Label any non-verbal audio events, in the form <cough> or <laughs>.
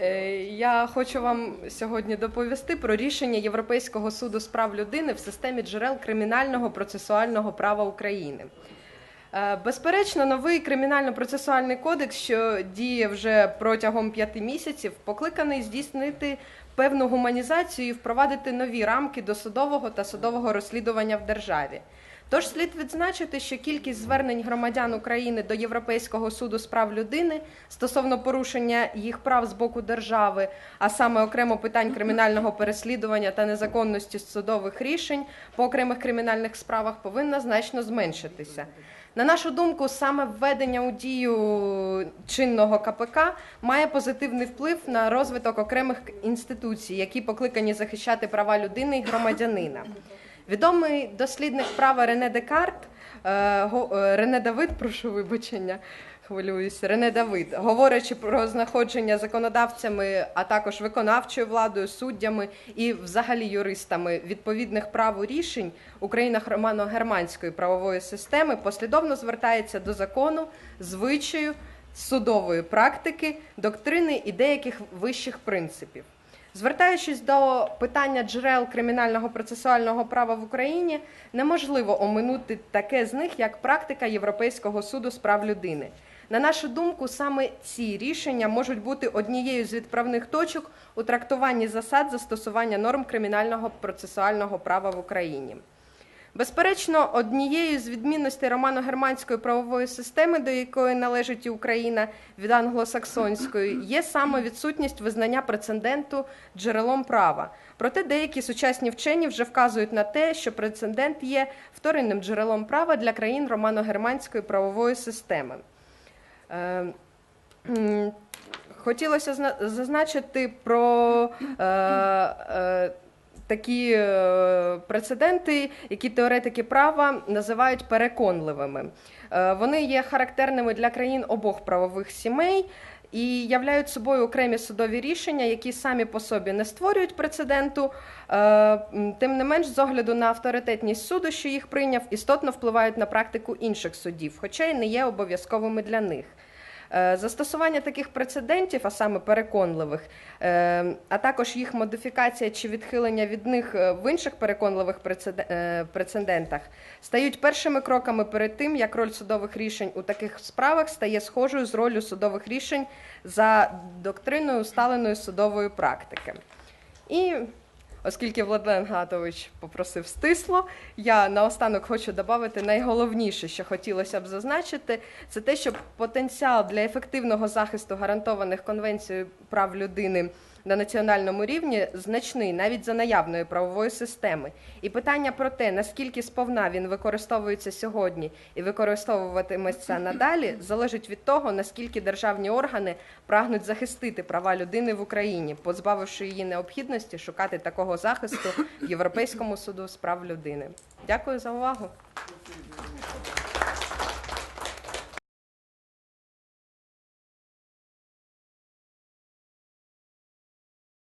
Е, Я хочу вам сьогодні доповісти про рішення Європейського суду з прав людини в системі джерел кримінального процесуального права України. Е, Безперечно, новий кримінально-процесуальний кодекс, що діє вже протягом п'яти місяців, покликаний здійснити певну гуманізацію і впровадити нові рамки досудового та судового розслідування в державі. Тож слід відзначити, що кількість звернень громадян України до Європейського суду з прав людини стосовно порушення їх прав з боку держави, а саме окремо питань кримінального переслідування та незаконності судових рішень по окремих кримінальних справах, повинна значно зменшитися. На нашу думку, саме введення у дію чинного КПК має позитивний вплив на розвиток окремих інституцій, які покликані захищати права людини і громадянина. Відомий дослідник права Рене Декарт, е, е, Рене Давид, прошу вибачення, хвилююся, Рене Давид, говорячи про знаходження законодавцями, а також виконавчою владою, суддями і взагалі юристами відповідних прав рішень Україно-германської правової системи, послідовно звертається до закону, звичаю, судової практики, доктрини і деяких вищих принципів. Звертаючись до питання джерел кримінального процесуального права в Україні, неможливо оминути таке з них, як практика Європейського суду з прав людини. На нашу думку, саме ці рішення можуть бути однією з відправних точок у трактуванні засад застосування норм кримінального процесуального права в Україні. Безперечно, однією з відмінностей романо-германської правової системи, до якої належить і Україна від англосаксонської, є саме відсутність визнання прецеденту джерелом права. Проте деякі сучасні вчені вже вказують на те, що прецедент є вторинним джерелом права для країн романо-германської правової системи. Е, Хотілося зазначити про е, е, такі е, прецеденти, які теоретики права називають переконливими. Е, Вони є характерними для країн обох правових сімей і являють собою окремі судові рішення, які самі по собі не створюють прецеденту. е, Тим не менш, з огляду на авторитетність суду, що їх прийняв, істотно впливають на практику інших судів, хоча й не є обов'язковими для них. Е, Застосування таких прецедентів, а саме переконливих, е, а також їх модифікація чи відхилення від них е, в інших переконливих прецедентах, стають першими кроками перед тим, як роль судових рішень у таких справах стає схожою з ролью судових рішень за доктриною усталеної судової практики. І Оскільки Владлен Гатович попросив стисло, я наостанок хочу додати найголовніше, що хотілося б зазначити, це те, що потенціал для ефективного захисту гарантованих конвенцією прав людини на національному рівні значний навіть за наявної правової системи. І питання про те, наскільки сповна він використовується сьогодні і використовуватиметься <laughs> надалі, залежить від того, наскільки державні органи прагнуть захистити права людини в Україні, позбавивши її необхідності шукати такого захисту в Європейському суду з прав людини. Дякую за увагу.